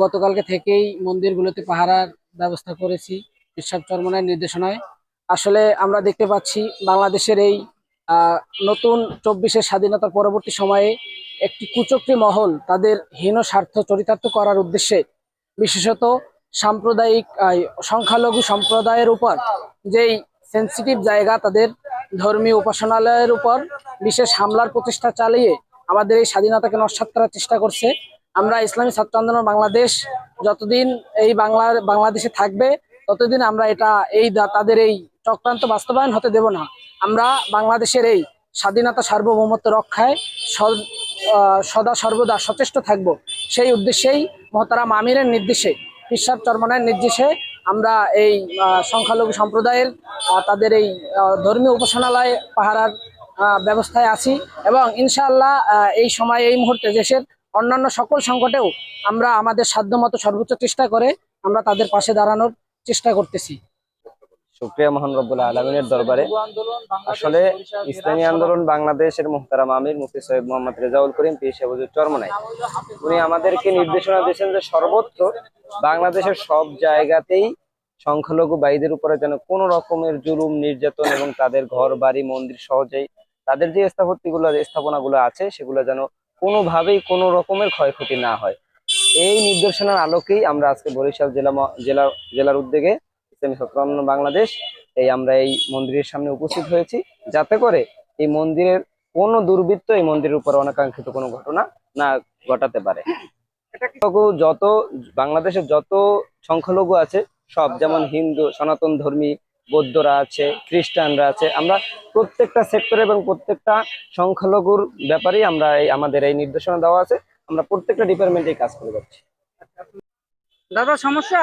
গতকালকে থেকেই মন্দিরগুলোতে পাহারার ব্যবস্থা করেছি ঈশ্বর চরমনের নির্দেশনায়। আসলে আমরা দেখতে পাচ্ছি বাংলাদেশের এই নতুন চব্বিশের স্বাধীনতার পরবর্তী সময়ে একটি কুচক্রী মহল তাদের হীন স্বার্থ চরিতার্থ করার উদ্দেশ্যে, বিশেষত সাম্প্রদায়িক সংখ্যালঘু সম্প্রদায়ের উপর যেই সেন্সিটিভ জায়গা তাদের ধর্মীয় উপাসনালয়ের উপর বিশেষ হামলার প্রচেষ্টা চালিয়ে আমাদের এই স্বাধীনতাকে নস্বাত করার চেষ্টা করছে আমরা ইসলামী ছাত্র আন্দোলন বাংলাদেশ যতদিন এই বাংলার বাংলাদেশে থাকবে, ততদিন আমরা এটা, এই তাদের এই চক্রান্ত বাস্তবায়ন হতে দেব না। আমরা বাংলাদেশের এই স্বাধীনতা সার্বভৌমত্ব রক্ষায় সদ- সর্বদা সচেষ্ট থাকব। সেই উদ্দেশ্যেই মহতারাম আমিরের নির্দেশে বিশ্বাস চরমনের নির্দেশে আমরা এই সংখ্যালঘু সম্প্রদায়ের তাদের এই ধর্মীয় উপাসনালয় পাহারার ব্যবস্থায় আছি এবং ইনশাআল্লাহ এই সময়, এই মুহূর্তে দেশের অন্যান্য সকল সংকটেও আমরা আমাদের সাধ্যমতো সর্বোচ্চ চেষ্টা করে আমরা তাদের পাশে দাঁড়ানোর চেষ্টা করতেছি। সুপ্রিয়া মহান রব্বুল আলমিনের দরবারে আসলে ইসলামী আন্দোলন বাংলাদেশের মুহতারাম আমির মুফতি সৈয়দ মোহাম্মদ রেজাউল করিম পি সাহেবুজুর চরমনাই উনি আমাদেরকে নির্দেশনা দিয়েছেন যে সর্বত্র বাংলাদেশের সব জায়গাতেই সংখ্যালঘু বাইদের উপরে যেন কোনো রকমের জুলুম, নির্যাতন এবং তাদের ঘর, বাড়ি, মন্দির সহজেই তাদের যে স্থাপত্যগুলো, স্থাপনাগুলো আছে সেগুলো যেন কোনোভাবেই কোনো রকমের ক্ষয়ক্ষতি না হয়। এই নির্দেশনার আলোকেই আমরা আজকে বরিশাল জেলা জেলা, জেলার উদ্যোগে ইসলামী ছাত্র বাংলাদেশ এই আমরা এই মন্দিরের সামনে উপস্থিত হয়েছি। যাতে করে এই মন্দিরের কোনো দুর্বৃত্ত এই মন্দিরের উপর অনাকাঙ্ক্ষিত কোনো ঘটনা না ঘটাতে পারে। যত বাংলাদেশের যত সংখ্যালঘু আছে, সব যেমন হিন্দু, সনাতন ধর্মী বৌদ্ধরা আছে, খ্রিস্টানরা আছে, আমরা প্রত্যেকটা সেক্টর এবং প্রত্যেকটা সংখ্যালঘুর ব্যাপারেই আমরা এই, আমাদের এই নির্দেশনা দেওয়া আছে। আমরা প্রত্যেকটা ডিপার্টমেন্টেই কাজ করে যাচ্ছি। দাদা, সমস্যা?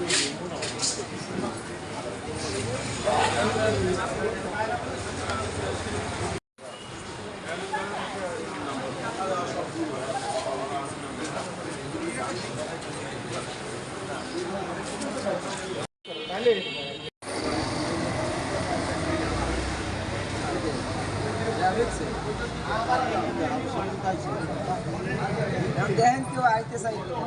Ang dahan ko ay kasay ko.